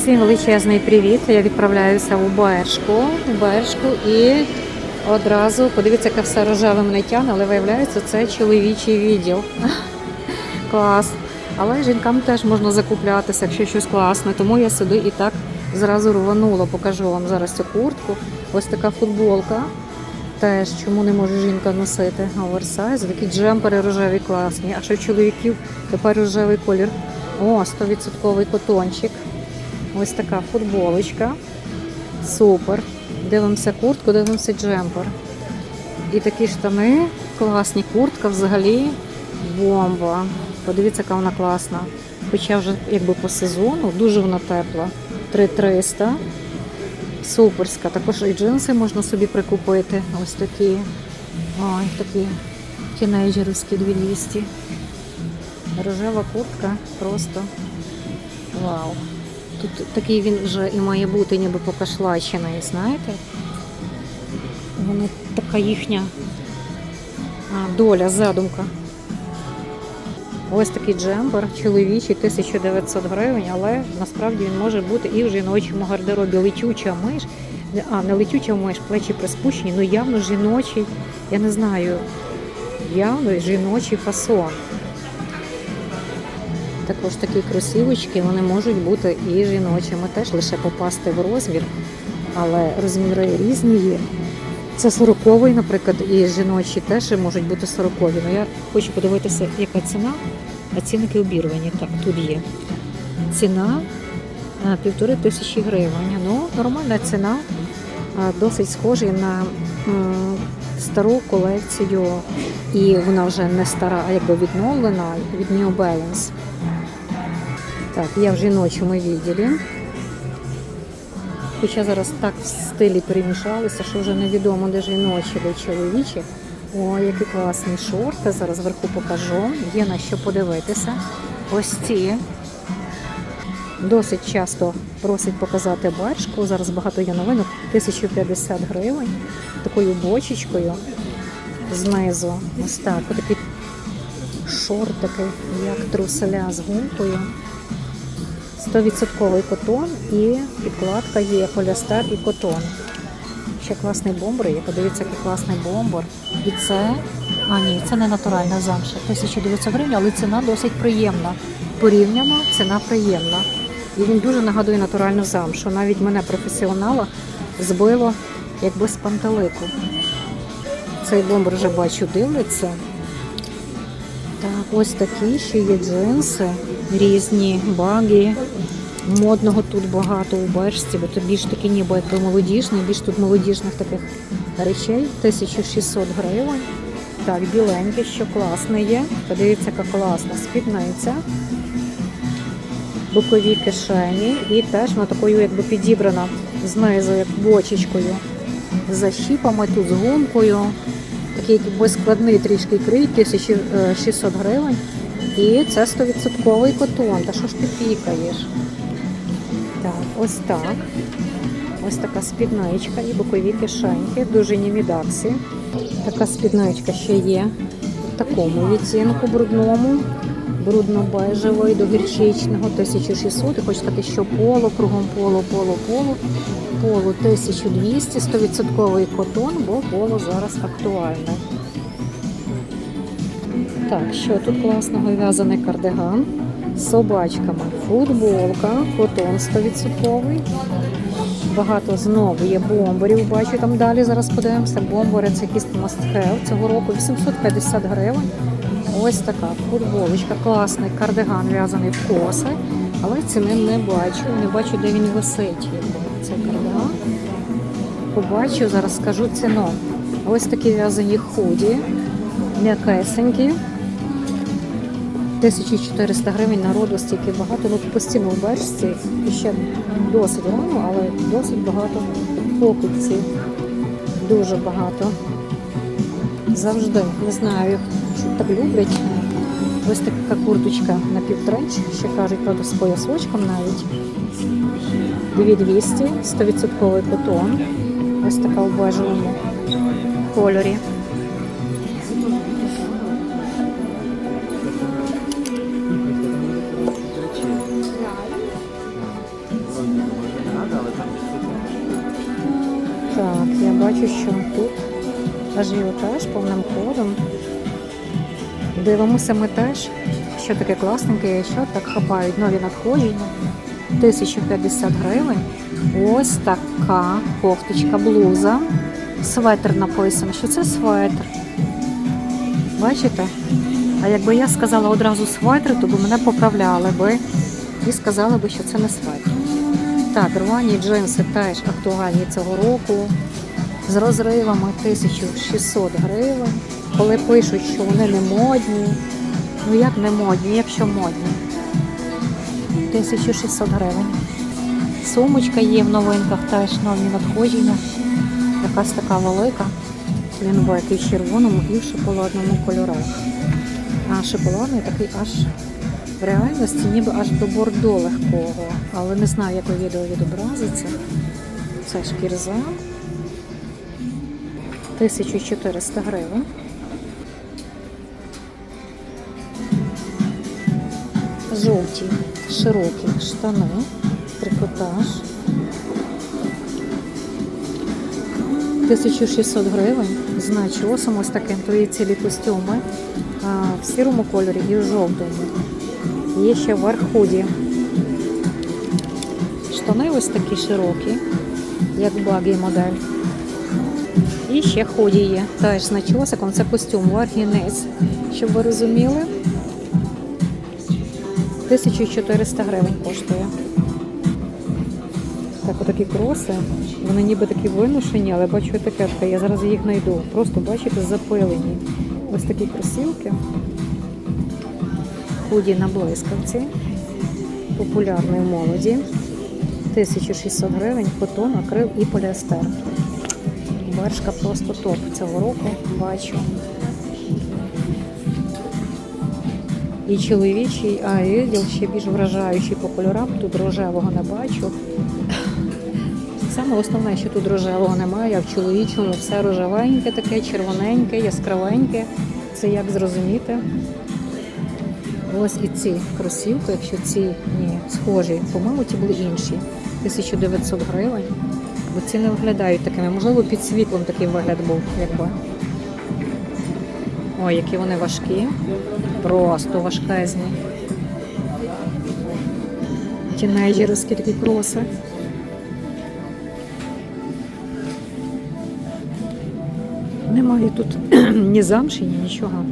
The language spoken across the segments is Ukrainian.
Всім величезний привіт. Я відправляюся у Бершку, у Бершку і одразу подивіться, яке все рожеве мене тягне, але виявляється, це чоловічий відділ. Клас. Але жінкам теж можна закуплятися, якщо щось класне. Тому я сюди і так зразу рванула. Покажу вам зараз цю куртку. Ось така футболка. Теж чому не може жінка носити оверсайз. Такі джемпери рожеві класні. А що чоловіків тепер рожевий колір. О, 100% котончик. Ось така футболочка. Супер. Дивимося куртку, дивимося джемпер. І такі штани, класні. Куртка взагалі бомба. Подивіться, яка вона класна. Хоча вже якби по сезону, дуже вона тепла. 3300. Суперська. Також і джинси можна собі прикупити. Ось такі. Ой, такі тінейджерівські 200. Рожева куртка просто вау. Тут такий він вже і має бути, ніби покашлачений, знаєте? Воно така їхня доля, задумка. Ось такий джемпер, чоловічий, 1900 гривень, але насправді він може бути і в жіночому гардеробі. Летюча миш, а не летюча миш, плечі приспущені, ну явно жіночий, я не знаю, явно жіночий фасон. Також такі кросівочки, вони можуть бути і жіночими, теж лише попасти в розмір, але розміри різні є. Це 40-й, наприклад, і жіночі теж можуть бути 40-ві. Ну я хочу подивитися, яка ціна, а цінники обірвані. Так, тут є. Ціна півтори тисячі гривень. Ну, нормальна ціна, досить схожий на стару колекцію, і вона вже не стара, а якби відновлена від New Balance. Так, я в жіночому відділі. Хоча зараз так в стилі перемішалися, що вже невідомо, де жіночі, де чоловічі. О, які класні шорти. Зараз вверху покажу. Є на що подивитися. Ось ці. Досить часто просять показати баршку. Зараз багато є новинок. 1050 гривень. Такою бочечкою знизу. Ось так. Ось Отакий шортики, як труселя з гумкою. 100% котон і підкладка є поліестер і котон. Ще класний бомбер є. Подивіться, який класний бомбер. І це, а ні, це не натуральна замша. 1900 гривень, але ціна досить приємна. Порівняно ціна приємна. І він дуже нагадує натуральну замшу. Навіть мене професіонала збило якби з пантелику. Цей бомбер вже бачу дивиться. Так, ось такі ще є джинси, різні баги. Модного тут багато у бершці, бо то більш такі ніби як молодіжний, більш тут молодіжних таких речей. 1600 гривень. Так, біленьке, що класне є. Подивіться, яка класна спідниця. Бокові кишені. І теж вона такою якби підібрана знизу, як бочечкою. З защіпами тут з гумкою такий складний трішки крій, 1600 гривень. І це 100% котон. Та що ж ти пікаєш? Так, ось так. Ось така спідничка і бокові кишеньки, дуже німідаксі. Така спідничка ще є в такому відтінку брудному, брудно-бежевої до гірчичного 1600. І хочу сказати, що поло, кругом поло, поло, поло. Поло 1200, 100% котон, бо поло зараз актуальне. Так, що тут класного в'язаний кардиган з собачками. Футболка, котон 100%. Багато знову є бомберів. Бачу там далі. Зараз подивимося. Бомбери це якийсь have цього року 850 гривень. Ось така футболочка, класний кардиган в'язаний в коси, але ціни не бачу. Не бачу, де він висить. Цей кардиган. Побачу, зараз скажу ціну. Ось такі в'язані худі, м'якесенькі. 1400 гривень народу стільки багато. Ну постійно в бережці ще досить рано, але досить багато покупців. Дуже багато. Завжди не знаю, так люблять. Ось така курточка на півтреч, ще кажуть, правда, з поясочком навіть. 2200, 100% котон. Ось така в бежевому кольорі. Так, я бачу, що тут ажіотаж повним ходом. Дивимося ми теж, що таке класненьке, що так хапають нові надходження. 1050 гривень. Ось така кофточка, блуза. Светр написано, що це светр. Бачите? А якби я сказала одразу светр, то б мене поправляли би і сказали би, що це не светр. Так, рвані джинси теж актуальні цього року. З розривами 1600 гривень. Коли пишуть, що вони не модні. Ну як не модні, якщо модні? 1600 гривень. Сумочка є в новинках теж нові надходження. Якась така велика. Лінвек і в червоному, і в шоколадному кольорах. А шоколадний такий аж в реальності ніби аж до бордо легкого. Але не знаю, як у відео відобразиться. Це шкірза. 1400 гривень. Жовті, широкі штани, трикотаж. 1600 гривень з ось таким, то є цілі костюми в сірому кольорі і в жовтому. Є ще верх худі. Штани ось такі широкі, як багі модель. І ще худі є. Теж з. Це костюм низ, щоб ви розуміли. 1400 гривень коштує. Так, отакі кроси. Вони ніби такі виношені, але бачу етикетка. Я зараз їх знайду. Просто бачите, запилені. Ось такі кросівки. Худі на блискавці. Популярний в молоді. 1600 гривень, котон, акрил і поліестер. Вершка просто топ цього року, бачу. І чоловічий, а відділ ще більш вражаючий по кольорам. Тут рожевого не бачу. Саме основне, що тут рожевого немає, а в чоловічому все рожевеньке, таке, червоненьке, яскравеньке. Це як зрозуміти. Ось і ці кросівки, якщо ці ні, схожі, по-моєму, ті були інші. 1900 гривень. Бо ці не виглядають такими. Можливо, під світлом такий вигляд був, якби. Ой, які вони важкі. Просто важкезні. Тінейджерські такі кроси. Немає тут ні замші, ні нічого.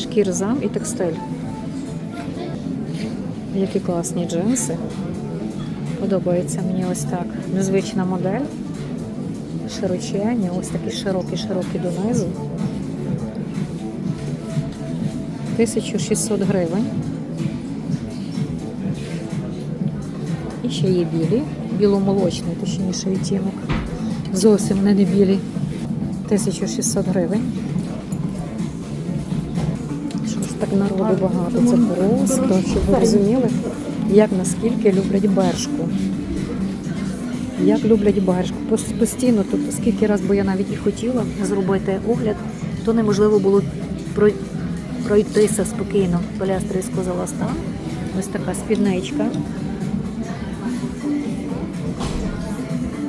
Шкір зам і текстиль. Які класні джинси. Подобається мені ось так. Незвична модель. Широчені, ось такі широкі-широкі донизу. 1600 гривень. І ще є білі, біломолочний, точніше відтінок. Зовсім не білі. 1600 гривень. Що ж так народу багато? Це просто, щоб ви розуміли, як наскільки люблять бершку. Як люблять. Пос- Постійно тут, скільки раз би я навіть і хотіла зробити огляд, то неможливо було пройтися спокійно. Полястри сказала стан. Ось така спідничка.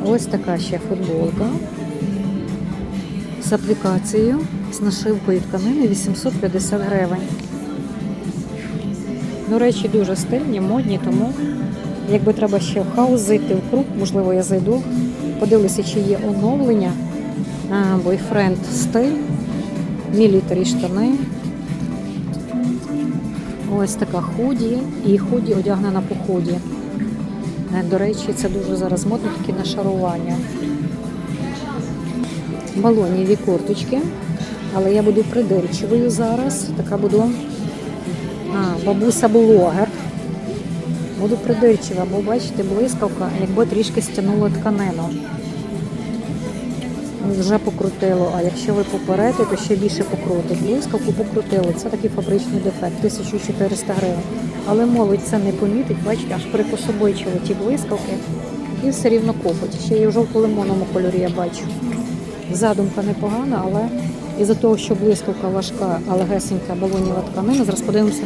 Ось така ще футболка з аплікацією, з нашивкою тканини 850 гривень. Ну, речі дуже стильні, модні, тому якби треба ще зайти в круг, можливо, я зайду, подивлюся, чи є оновлення. Бойфренд стиль, мілітарі штани. Ось така худі і худі одягнена по худі. Е, До речі, це дуже зараз модно такі нашарування. Балоніві курточки, але я буду придирчивою зараз. Така буду а, бабуся-блогер. Буду придирчива, бо бачите, блискавка, якби трішки стягнула тканину. Вже покрутило, а якщо ви поперете, то ще більше покрутить. Блискавку покрутило. Це такий фабричний дефект, 1400 гривень. Але молодь це не помітить, бачите, аж прикособичили ті блискавки і все рівно копить. Ще є в жовто-лимонному кольорі я бачу. Задумка непогана, але із-за того, що блискавка важка, а легесенька балоніва тканина, зараз подивимося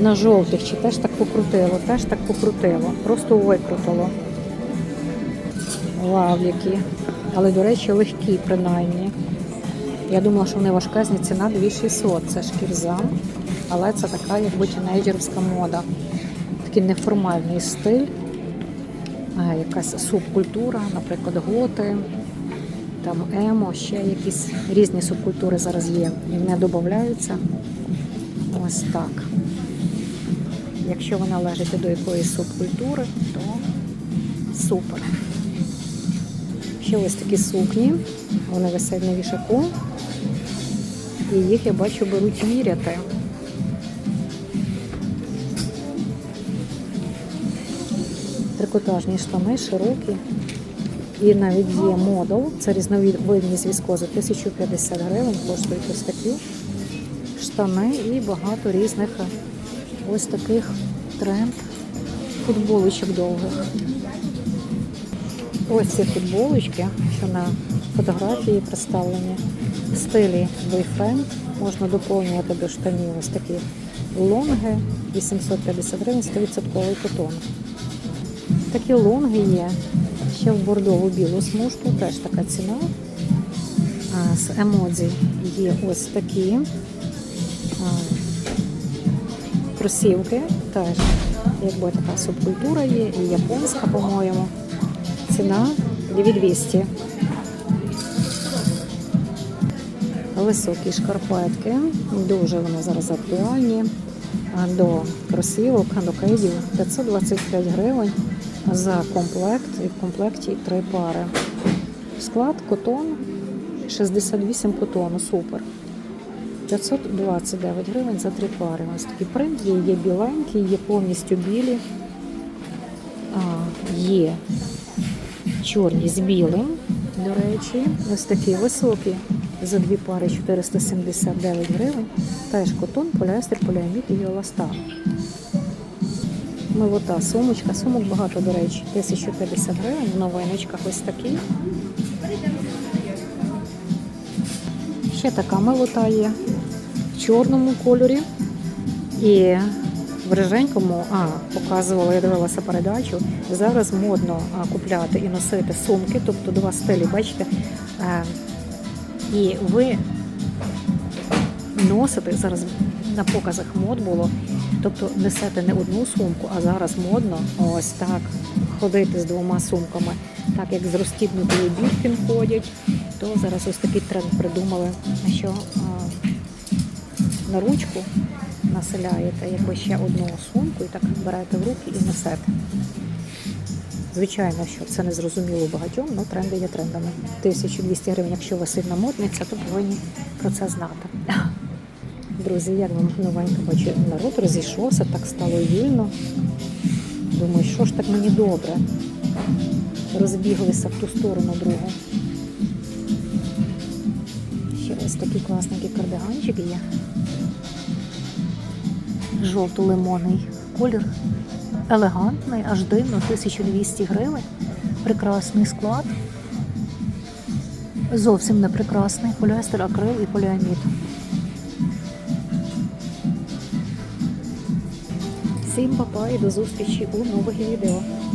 на жовтих, чи теж так покрутило, теж так покрутило, просто викрутило. Які. Але, до речі, легкі, принаймні. Я думала, що вони важкезні, ціна 2600. Це шкірзам. Але це така, якби тінейджерська мода. Такий неформальний стиль, якась субкультура, наприклад, готи, там емо, ще якісь різні субкультури зараз є. І вони додаються. Ось так. Якщо ви належите до якоїсь субкультури, то супер. Ще ось такі сукні, вони висять на вішаку. І їх, я бачу, беруть міряти. Трикотажні штани широкі. І навіть є модул, це різновидність віскози, 1050 гривень, коштують ось такі штани і багато різних ось таких тренд футболочок довгих. Ось ці футболочки, що на фотографії представлені в стилі бойфренд. Можна доповнювати до штанів ось такі лонги 850 гривень, 100% котон. Такі лонги є. Ще в бордову білу смужку, теж така ціна. А, З емодзі є ось такі кросівки, теж якби така субкультура є, і японська, по-моєму. Ціна 2200. Високі шкарпетки, дуже вони зараз актуальні. До кросівок, до кедів 525 гривень за комплект. І в комплекті три пари. Склад котон 68 котону, супер. 529 гривень за три пари. Ось такий принт є, є біленькі, є повністю білі, а, є чорні з білим, до речі, ось такі високі. За дві пари 479 гривень. Теж котон, поліестер, поліамід і еластан. Милота, сумочка, сумок багато, до речі, 1050 гривень, в новиночках ось такі. Ще така милота є чорному кольорі. І в риженькому, а, показувала, я дивилася передачу. Зараз модно купляти і носити сумки, тобто два стилі, бачите. А, і ви носите зараз на показах мод було. Тобто несете не одну сумку, а зараз модно ось так ходити з двома сумками. Так як з розстібнутою біркін ходять, то зараз ось такий тренд придумали, що на ручку населяєте якби ще одну сумку і так берете в руки і несете. Звичайно, що це не зрозуміло багатьом, але тренди є трендами. 1200 гривень, якщо ви сильна модниця, то повинні про це знати. Друзі, як вам новенько бачу, народ розійшовся, так стало вільно. Думаю, що ж так мені добре. Розбіглися в ту сторону другу. Ще ось такий класненький кардиганчик є. Жовто-лимонний колір. Елегантний, аж дивно, 1200 гривень. Прекрасний склад. Зовсім не прекрасний. Поліестер, акрил і поліамід. Всім папа і до зустрічі у нових відео.